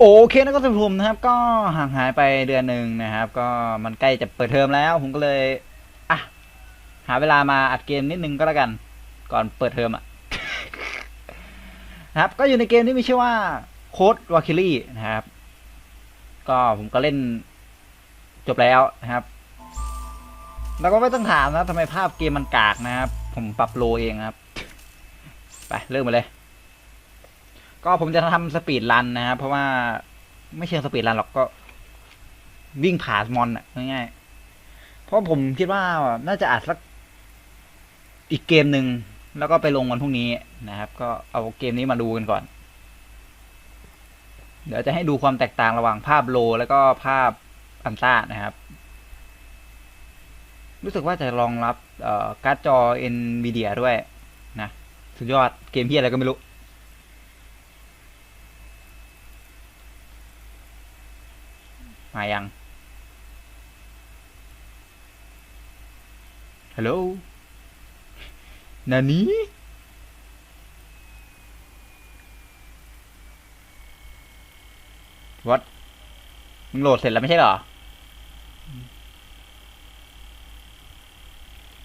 โอเคนะก็สำหรับผมนะครับ ก็ห่างหายไปเดือนหนึ่งนะครับ ก็มันใกล้จะเปิดเทอมแล้ว ผมก็เลยอะหาเวลามาอัดเกมนิดนึงก็แล้วกัน ก่อนเปิดเทอมอะนะครับ ก็อยู่ในเกมที่มีชื่อว่าโค้ดวาคิลี่นะครับ ก็ผมก็เล่นจบแล้วนะครับ แล้วก็ไม่ต้องถามนะทำไมภาพเกมมันกากนะครับ ผมปรับโลเองครับ ไปเริ่มมาเลย ก็ผมจะทำสปีดรันนะครับเพราะว่าไม่เชิงสปีดรันหรอกก็ วิ่งผ่านมอนอะง่ายๆเพราะผมคิดว่าน่าจะอัดสักอีกเกมหนึ่งแล้วก็ไปลงวันพรุ่งนี้นะครับ ก็เอาเกมนี้มาดูกันก่อน เดี๋ยวจะให้ดูความแตกต่างระหว่างภาพโล แล้วก็ภาพอันต้านะครับ รู้สึกว่าจะรองรับการ์ดจอ NVIDIA ด้วยนะ สุดยอดเกมที่อะไรก็ไม่รู้ มายัง ฮัลโหล นานี้วัดมึงโหลดเสร็จแล้วไม่ใช่เหรอ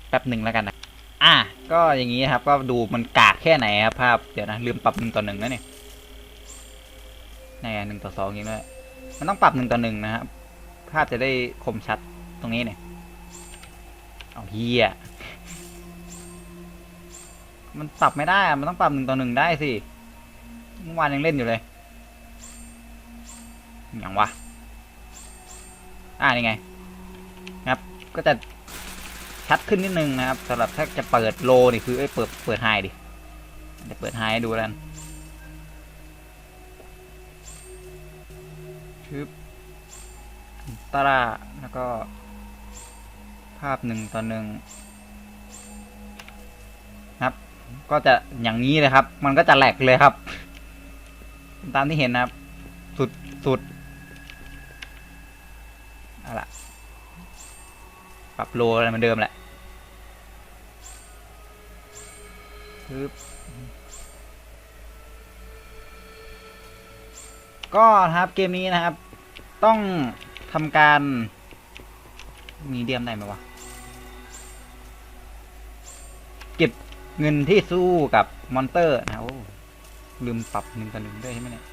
แป๊บหนึ่งแล้วกันนะ อะ ก็อย่างนี้ครับ ก็ดูมันกากแค่ไหนครับภาพ เดี๋ยวนะ ลืมปรับหนึ่งต่อหนึ่งนะเนี่ยแน่หนึ่งต่อสองจริงด้วย มันต้องปรับหนึ่งต่อหนึ่งนะครับ ภาพจะได้คมชัดตรงนี้เนี่ย เอาเฮียมันปรับไม่ได้ มันต้องปรับหนึ่งต่อหนึ่งได้สิเมื่อวานยังเล่นอยู่เลยอย่างวะ อ่านี่ไง ครับ ก็จะชัดขึ้นนิดนึงนะครับสำหรับถ้าจะเปิดโลนี่คือเอ้ยเปิดเปิดไฮดิเดี๋ยวเปิดไฮดูแล้วึบตาราแล้วก็ภาพหนึ่งต่อหนึ่งนะครับ ก็จะอย่างนี้เลยครับ มันก็จะแหลกเลยครับ ตามที่เห็นนะครับ สุดสุดเอาล่ะปรับโลอะไรเหมือนเดิมแหละปึ๊บ ก็นะครับเกมนี้นะครับ ต้องทำการมีเดียมได้ไหมวะ เก็บเงินที่สู้กับมอนเตอร์นะโอ้ลืมปรับหนึ่งต่อหนึ่งด้วยใช่ไหมเนี่ย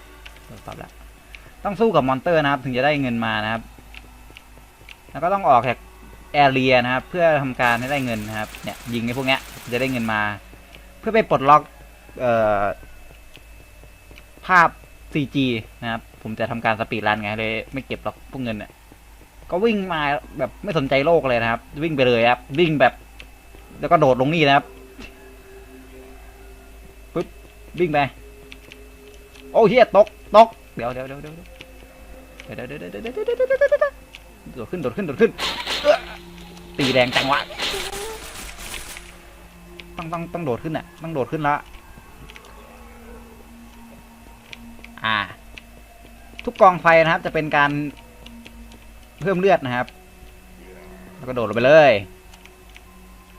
เออปรับแล้วต้องสู้กับมอนเตอร์นะครับ ถึงจะได้เงินมานะครับ แล้วก็ต้องออกจากแอเรียนะครับ เพื่อทำการให้ได้เงินนะครับ เนี่ยยิงในพวกเนี้ยจะได้เงินมา เพื่อไปปลดล็อกเอ่อภาพ CG นะครับ ผมจะทำการสปีดรันไงเลย ไม่เก็บหรอกพวกเงินเนี่ยก็วิ่งมาแบบไม่สนใจโลกเลยนะครับ วิ่งไปเลยครับ วิ่งแบบ แล้วก็โดดลงนี่นะครับปึ๊บวิ่งไปโอ้เฮียตกตกเดี๋ยวเดี๋ยวเดี๋ยวเดี๋ยวเดี๋ยวเดี๋ยวเดี๋ยวเดี๋ยวเดี๋ยวเดี๋ยวเดี๋ยวเดี๋ยวเดี๋ยวเดี๋ยวโดดขึ้นโดดขึ้นโดดขึ้นเอื้อตีแดงจังวะต้องต้องต้องโดดขึ้นอะต้องโดดขึ้นละ อ่า ทุกกองไฟนะครับ จะเป็นการเพิ่มเลือดนะครับ แล้วก็โดดลงไปเลย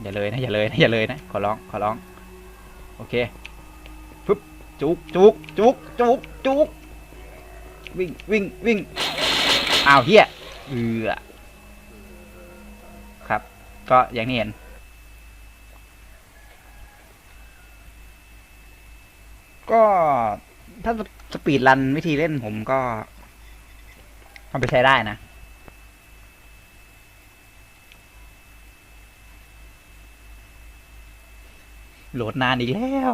อย่าเลยนะอย่าเลยนะอย่าเลยนะ ขอร้องขอร้อง โอเคปึ๊บจุกจุกจุกจุกจุกวิ่งวิ่งวิ่งอ้าวเฮียเอือครับ ก็อย่างที่เห็นก็ถ้า สปีดรันวิธีเล่นผมก็เอาไปใช้ได้นะ โหลดนานอีกแล้ว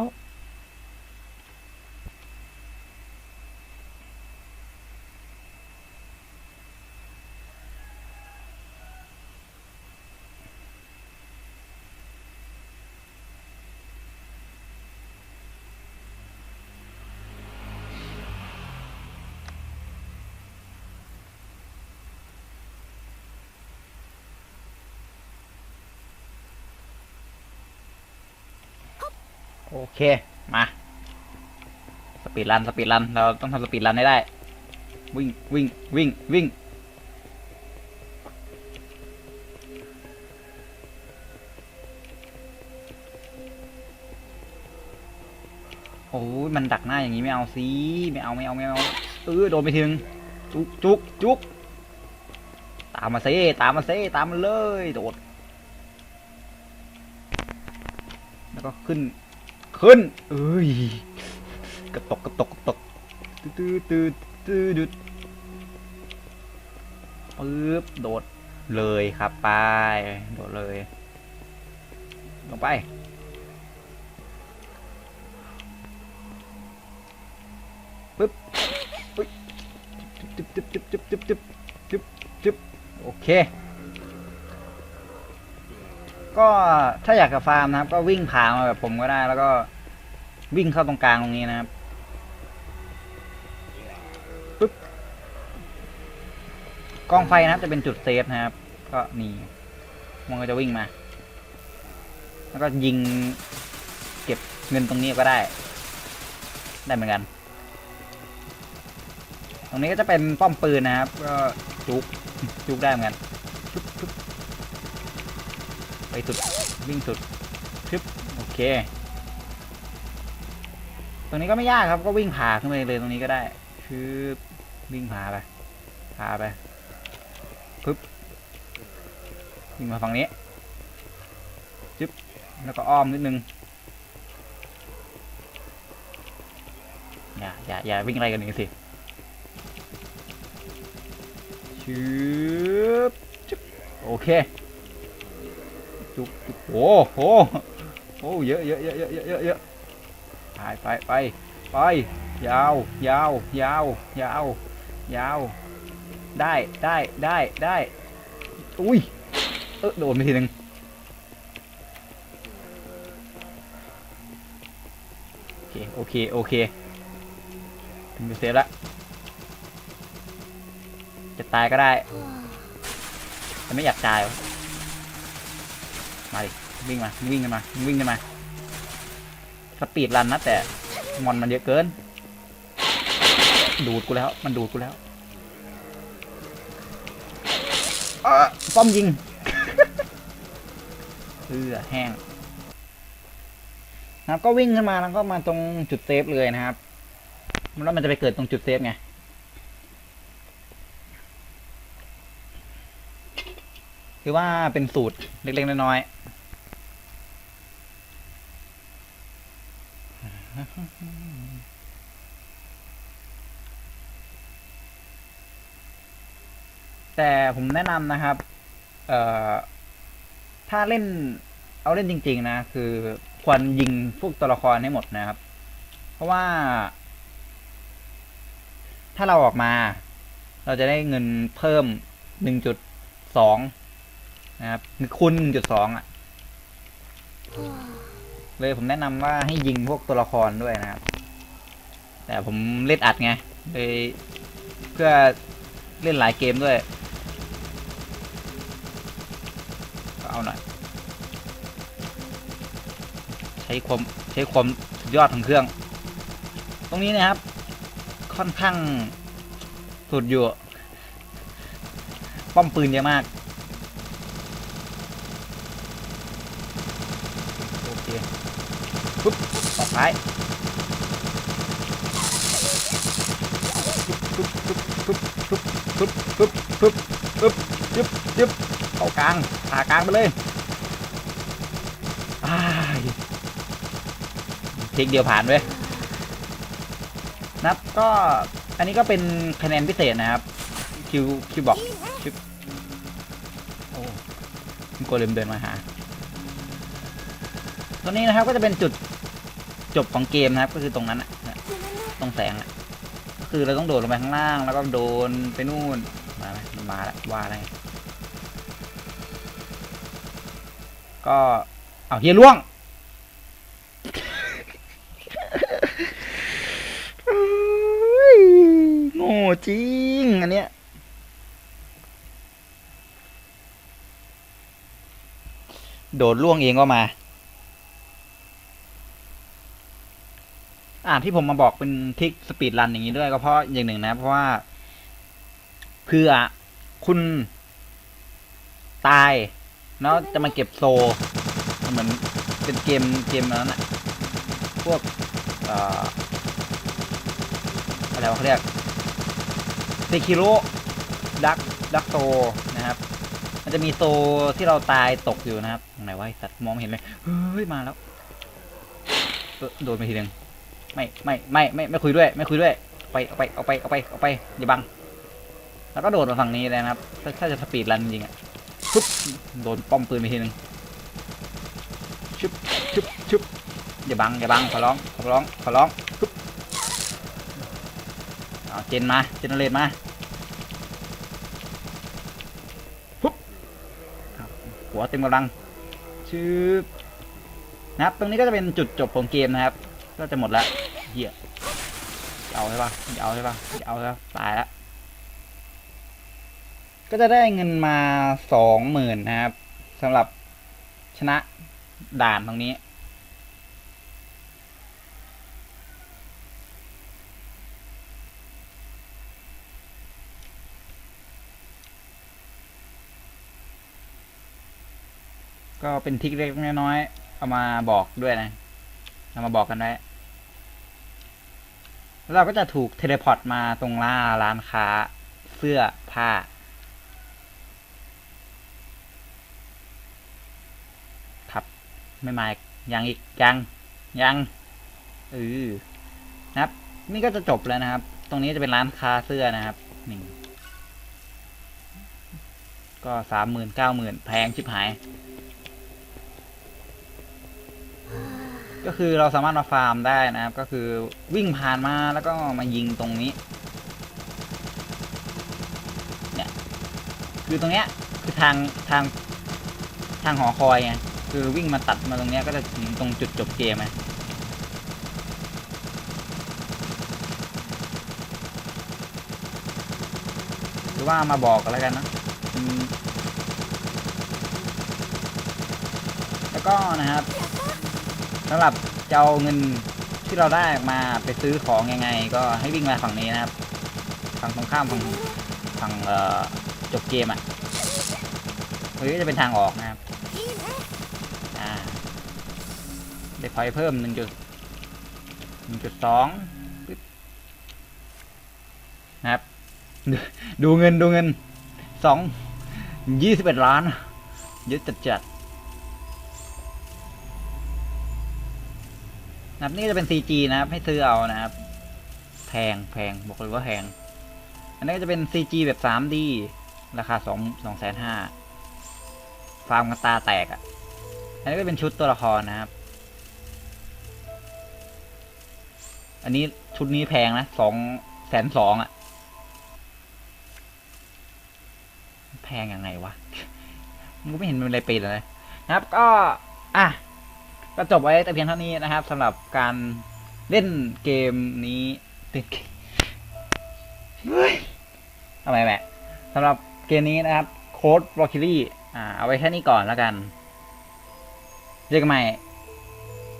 โอเค มา สปีดรัน สปีดรัน เราต้องทำสปีดรันให้ได้ วิ่ง วิ่ง วิ่ง วิ่ง โอ้ยมันดักหน้าอย่างนี้ไม่เอาสิ ไม่เอา ไม่เอา ไม่เอา เออ โดนไปทีนึง จุกจุกจุกตามมาเซ่ตามมาเซ่ตามมาเลย โดด แล้วก็ขึ้น ขึ้นเอ้ยกระตกกระตกกระตกตื้อตื้อตื้อดุดปึ๊บโดดเลยครับไปโดดเลย ลงไปปึ๊บปึ๊บจึ๊บจึ๊บจึ๊บจึ๊บจึ๊บจึ๊บโอเค ก็ถ้าอยากจะฟาร์มนะครับ ก็วิ่งผ่ามาแบบผมก็ได้ แล้วก็วิ่งเข้าตรงกลางตรงนี้นะครับปึ๊บกองไฟนะครับ จะเป็นจุดเซฟนะครับ ก็นี่มันก็จะวิ่งมา แล้วก็ยิงเก็บเงินตรงนี้ก็ได้ ได้เหมือนกัน ตรงนี้ก็จะเป็นป้อมปืนนะครับ ก็จุกจุกได้เหมือนกัน สุด วิ่งสุดชึบโอเค ตรงนี้ก็ไม่ยากครับ ก็วิ่งผ่าขึ้นไปเลยตรงนี้ก็ได้ คือวิ่งผ่าไปผ่าไปปึ๊บวิ่งมาฝั่งนี้จึ๊บแล้วก็อ้อมนิดนึงอย่าอย่าอย่าวิ่งอะไรกันอย่างนี้สิชึบชึบโอเค จุกจุกโอ้โหโอ้เยอะเยอะเยอะเยอะเยอะเยอะเยไปไปไปไปยาวยาวยาวยาวยาว ได้ได้ได้ได้อุ้ยเออโดนไปทีหนึ่งโอเคโอเคโอเคถึงจะเสร็จละจะตายก็ได้แต่ไม่อยากตายวะ มาดิวิ่งมาวิ่งกันมาวิ่งกันมาสปีดรันนะแต่มอนมันเยอะเกิน ดูดกูแล้ว มันดูดกูแล้วอป้อมยิงเอือแห้งนะครับก็วิ่งขึ้นมาแล้วก็มาตรงจุดเซฟเลยนะครับแล้วมันจะไปเกิดตรงจุดเซฟไง คือว่าเป็นสูตรเล็ก ๆ น้อยๆ แต่ผมแนะนำนะครับ เอ่อ ถ้าเล่น เอาเล่นจริง ๆ นะ คือควรยิงพวกตัวละครให้หมดนะครับ เพราะว่า ถ้าเราออกมา เราจะได้เงินเพิ่มหนึ่งจุดสอง นะครับคือคูณหนึ่งจุดสองอะ เลยผมแนะนำว่าให้ยิงพวกตัวละครด้วยนะครับ แต่ผมเล่นอัดไงเลยเพื่อเล่นหลายเกมด้วยก็เอาหน่อย ใช้ความใช้ความสุดยอดของเครื่อง ตรงนี้นะครับ ค่อนข้างสุดอยู่ ป้อมปืนเยอะมาก โอเคปุ๊บต่อไปปุ๊บปุ๊บปุ๊บปุ๊บปุ๊บปุ๊บปุ๊บปุ๊บยึบยึบเข้ากลางผ่ากลางไปเลยอ้ายเทคเดียวผ่านเว้ยนับก็อันนี้ก็เป็นคะแนนพิเศษนะครับ คิวคิวบอกชิปโอ้โกเลมเดินมาหา ตัวนี้นะครับก็จะเป็นจุดจบของเกมนะครับ ก็คือตรงนั้นนะตรงแสงอะก็คือเราต้องโดดลงไปข้างล่าง แล้วก็โดนไปนู่นมาไหมมาล้วว่าอะไรก็เอาเฮียล่วงโง่จริงอันเนี้ยโดดล่วงเองก็มา อ่าที่ผมมาบอกเป็นทริกสปีดรันอย่างนี้ด้วยก็เพราะอย่างหนึ่งนะ เพราะว่าเพื่อคุณตายแล้วจะมาเก็บโซ เหมือนเป็นเกมเกมนั้นอะพวกเอ่ออะไรวะเขาเรียกคิโรดักดักโซนะครับ มันจะมีโซที่เราตายตกอยู่นะครับไหนวะสัตว์มองเห็นเลยเฮ้ย มาแล้ว โดนไปทีหนึ่ง ไม่ไม่ไม่ไม่ไม่คุยด้วยไม่คุยด้วยไปเอาไปเอาไปเอาไปเอาไปอย่าบัง แล้วก็โดดมาฝั่งนี้เลยนะครับ ถ้าจะสปีดรันจริงอะปุ๊บโดนป้อมปืนไปทีหนึ่งชุบชุบชุบอย่าบังอย่าบังขอร้องขอร้องขอร้องปุ๊บเอาเจนมาเจนเนเรตมาปุ๊บครับหัวเต็มกำลังชืบนะครับ ตรงนี้ก็จะเป็นจุดจบของเกมนะครับ ก็จะหมดและ เหี้ยจะเอาใช่ปะจะเอาใช่ปะจะเอาใช่ปะตายละก็จะได้เงินมาสองหมื่นนะครับสำหรับชนะด่านตรงนี้ ก็เป็นทิกเล็กน้อยๆเอามาบอกด้วยนะเอามาบอกกันไว้ แล้วเราก็จะถูกเทเลพอร์ตมาตรงล่าร้านค้าเสื้อผ้า ครับ ไม่มาอีกยังอีกยังยังเออนะครับ นี่ก็จะจบแล้วนะครับ ตรงนี้จะเป็นร้านค้าเสื้อนะครับหนึ่งก็สามหมื่นเก้าหมื่นแพงชิบหาย ก็คือเราสามารถมาฟาร์มได้นะครับ ก็คือวิ่งผ่านมาแล้วก็มายิงตรงนี้ เนี่ย คือตรงเนี้ยคือทางทางทางหอคอยไง คือวิ่งมาตัดมาตรงเนี้ยก็จะถึงตรงจุดจบเกมไงหรือว่ามาบอกกันแล้วกันนะแล้วก็นะครับ สำหรับจะเอาเงินที่เราได้มาไปซื้อของยังไง ก็ให้วิ่งมาฝั่งนี้นะครับ ฝั่งตรงข้ามฝั่งฝั่งเอ่อจบเกมอะเฮ้ยจะเป็นทางออกนะครับอ่าได้พอยเพิ่มหนึ่งจุดหนึ่งจุดสองนะครับ ดูดูเงินดูเงินสองยี่สิบเอ็ดล้านเยอะจัดจัด นะครับนี่จะเป็น CG นะครับ ให้ซื้อเอานะครับ แพงแพงบอกเลยว่าแพง อันนี้ก็จะเป็น CG แบบ 3D ราคาสองสองแสนห้าฟาร์มกันตาแตกอะ่ะ อันนี้ก็เป็นชุดตัวละครนะครับ อันนี้ชุดนี้แพงนะสองแสนสองอะ แพงยังไงวะมันก็ไม่เห็นมันอะไรเป็นเลยนะครับก็ อะ ก็จบไว้แต่เพียงเท่านี้นะครับสำหรับการเล่นเกมนี้เล่นเกมเฮ้ยทำไมแม่สำหรับเกมนี้นะครับ โค้ดบล็อกคิลี่อ่าเอาไว้แค่นี้ก่อนแล้วกันเจอกันใหม่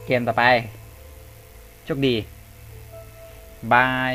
เกมต่อไปโชคดีบาย